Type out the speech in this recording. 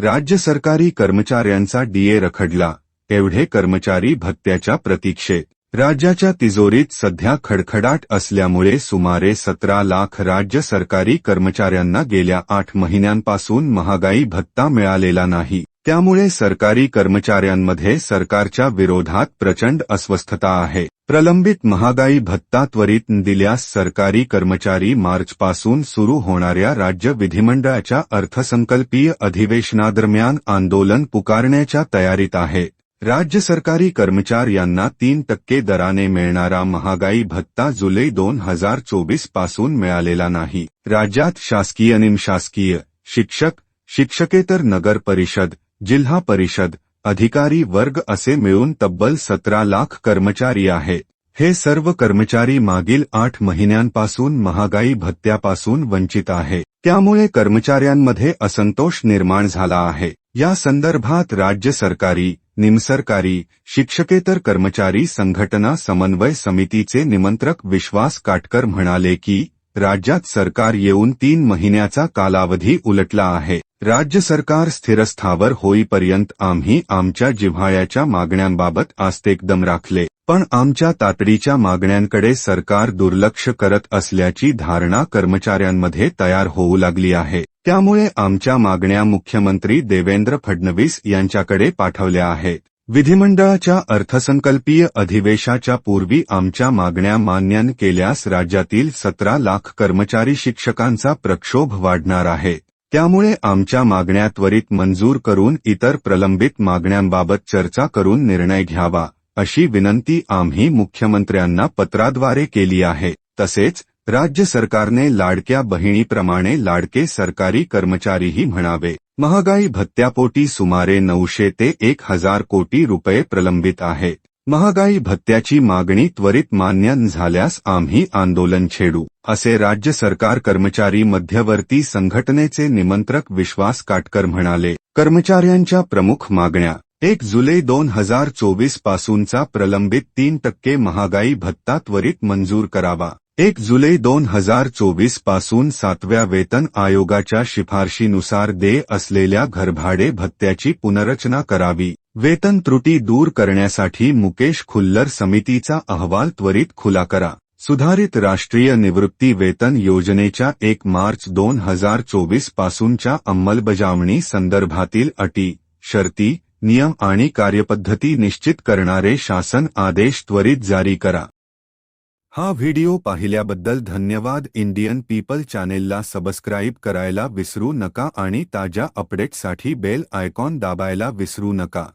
राज्य सरकारी कर्मचाऱ्यांचा डीए रखडला एवढे कर्मचारी भत्त्याच्या प्रतीक्षेत. राज्याच्या तिजोरीत सध्या खडखडाट असल्यामुळे सुमारे सतरा लाख राज्य सरकारी कर्मचाऱ्यांना गेल्या आठ महिन्यांपासून महागाई भत्ता मिळालेला नाही. त्यामुळे सरकारी कर्मचाऱ्यांमध्ये सरकारच्या विरोधात प्रचंड अस्वस्थता आहे. प्रलंबित महागाई भत्ता त्वरित दिल्यास सरकारी कर्मचारी मार्चपासून सुरू होणाऱ्या राज्य विधिमंडळाच्या अर्थसंकल्पीय अधिवेशनादरम्यान आंदोलन पुकारण्याच्या तयारीत आहे. राज्य सरकारी कर्मचाऱ्यांना तीन टक्के दराने मिळणारा महागाई भत्ता जुलै दोन हज़ार चोवीस पासून मिळालेला नाही. राज्यात शासकीय निमशासकीय शिक्षक, शिक्षकेतर नगर परिषद जिल्हा परिषद अधिकारी वर्ग असे मिळून तब्बल सतरा लाख कर्मचारी आहेत हे सर्व कर्मचारी मागील आठ महिन्यांपासून महागाई भत्त्यापासून वंचित आहे. त्यामुळे कर्मचाऱ्यांमध्ये असंतोष निर्माण झाला आहे. या संदर्भात राज्य सरकारी निमसरकारी शिक्षकेतर कर्मचारी संघटना समन्वय समितीचे निमंत्रक विश्वास काटकर म्हणाले की राज्यात सरकार येऊन तीन महिन्याचा कालावधी उलटला आहे. राज्य सरकार स्थिरस्थावर होईपर्यंत आम्ही आमच्या जिव्हाळ्याच्या मागण्यांबाबत आस्तेकदम राखले. पण आमच्या तातडीच्या मागण्यांकडे सरकार दुर्लक्ष करत असल्याची धारणा कर्मचाऱ्यांमध्ये तयार होऊ लागली आहे. त्यामुळे आमच्या मागण्या मुख्यमंत्री देवेंद्र फडणवीस यांच्याकडे पाठवल्या आहेत. विधिमंडळाच्या अर्थसंकल्पीय अधिवेशाच्या पूर्वी आमच्या मागण्या मान्यान केल्यास राज्यातील सतरा लाख कर्मचारी शिक्षकांचा प्रक्षोभ वाढणार आहे. त्यामुळे आमच्या मागण्या त्वरित मंजूर करून इतर प्रलंबित मागण्यांबाबत चर्चा करून निर्णय घ्यावा अशी विनंती आम्ही मुख्यमंत्र्यांना पत्राद्वारे केली आहे. तसेच राज्य सरकारने लाडक्या बहिणीप्रमाणे लाडके सरकारी कर्मचारीही म्हणावे. महागाई भत्त्यापोटी सुमारे नऊशे ते एक हजार कोटी रुपये प्रलंबित आहेत महागाई भत्त्याची मागणी त्वरित मान्य झाल्यास आम्ही आंदोलन छेडू. असे राज्य सरकार कर्मचारी मध्यवर्ती संघटनेचे निमंत्रक विश्वास काटकर म्हणाले. कर्मचाऱ्यांच्या प्रमुख मागण्या. एक जुलै दोन हजार चोवीस पासूनचा प्रलंबित तीन टक्के महागाई भत्ता त्वरित मंजूर करावा. एक जुलै दोन हजार चोवीसपासून सातव्या वेतन आयोगाच्या शिफारशीनुसार देय असलेल्या घरभाडे भत्त्याची पुनर्रचना करावी. वेतन त्रुटी दूर करण्यासाठी मुकेश खुल्लर समितीचा अहवाल त्वरित खुला करा. सुधारित राष्ट्रीय निवृत्ती वेतन योजनेच्या एक मार्च दोन हजार चोवीस पासूनच्या अंमलबजावणी संदर्भातील अटी शर्ती नियम आणि कार्यपद्धती निश्चित करणारे शासन आदेश त्वरित जारी करा. हा व्हिडिओ पाहिल्याबद्दल धन्यवाद. इंडियन पीपल चॅनेलला सबस्क्राईब करायला विसरू नका आणि ताज्या अपडेटसाठी बेल आयकॉन दाबायला विसरू नका.